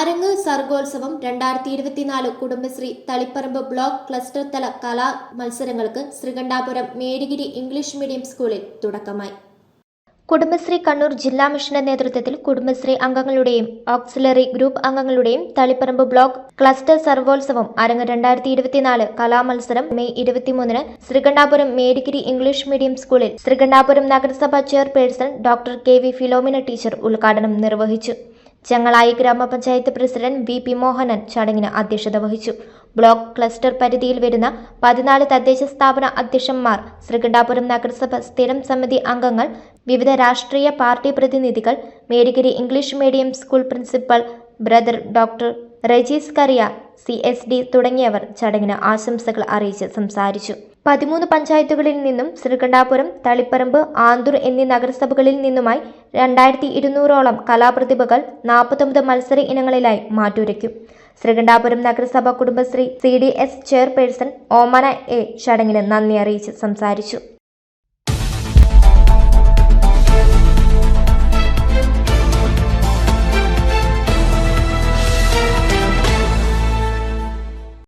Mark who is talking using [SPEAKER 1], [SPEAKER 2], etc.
[SPEAKER 1] അരങ്ങ് സർഗോത്സവം രണ്ടായിരത്തി ഇരുപത്തിനാല് കുടുംബശ്രീ തളിപ്പറമ്പ് ബ്ലോക്ക് ക്ലസ്റ്റർ തല കലാ മത്സരങ്ങൾക്ക് ശ്രീകണ്ഠാപുരം മേരിഗിരി ഇംഗ്ലീഷ് മീഡിയം സ്കൂളിൽ തുടക്കമായി.
[SPEAKER 2] കുടുംബശ്രീ കണ്ണൂർ ജില്ലാ മിഷന്റെ നേതൃത്വത്തിൽ കുടുംബശ്രീ അംഗങ്ങളുടെയും ഓക്സിലറി ഗ്രൂപ്പ് അംഗങ്ങളുടെയും തളിപ്പറമ്പ് ബ്ലോക്ക് ക്ലസ്റ്റർ സർവോത്സവം അരങ്ങ് രണ്ടായിരത്തി ഇരുപത്തിനാല് കലാമത്സരം മെയ് ഇരുപത്തിമൂന്നിന് ശ്രീകണ്ഠാപുരം മേരിഗിരി ഇംഗ്ലീഷ് മീഡിയം സ്കൂളിൽ ശ്രീകണ്ഠാപുരം നഗരസഭ chairperson doctor K V Philomina teacher ഉദ്ഘാടനം നിർവഹിച്ചു. ചങ്ങളായി ഗ്രാമപഞ്ചായത്ത് പ്രസിഡന്റ് വി പി മോഹനൻ ചടങ്ങിന് അധ്യക്ഷത വഹിച്ചു. ബ്ലോക്ക് ക്ലസ്റ്റർ പരിധിയിൽ വരുന്ന പതിനാല് തദ്ദേശ സ്ഥാപന അധ്യക്ഷന്മാർ ശ്രീകണ്ഠാപുരം നഗരസഭ സ്ഥിരം സമിതി അംഗങ്ങൾ വിവിധ രാഷ്ട്രീയ പാർട്ടി പ്രതിനിധികൾ Marygiri English medium school principal brother doctor Regis Kariya C S D തുടങ്ങിയവർ ചടങ്ങിന് ആശംസകൾ അറിയിച്ച് സംസാരിച്ചു. പതിമൂന്ന് പഞ്ചായത്തുകളിൽ നിന്നും ശ്രീകണ്ഠാപുരം തളിപ്പറമ്പ് ആന്തൂർ എന്നീ നഗരസഭകളിൽ നിന്നുമായി രണ്ടായിരത്തി ഇരുന്നൂറോളം കലാപ്രതിഭകൾ നാൽപ്പത്തൊമ്പത് മത്സര ഇനങ്ങളിലായി മാറ്റുരയ്ക്കും. ശ്രീകണ്ഠാപുരം നഗരസഭ Kudumbashree C D S chairperson Omana A ചടങ്ങിന് നന്ദി അറിയിച്ച് സംസാരിച്ചു.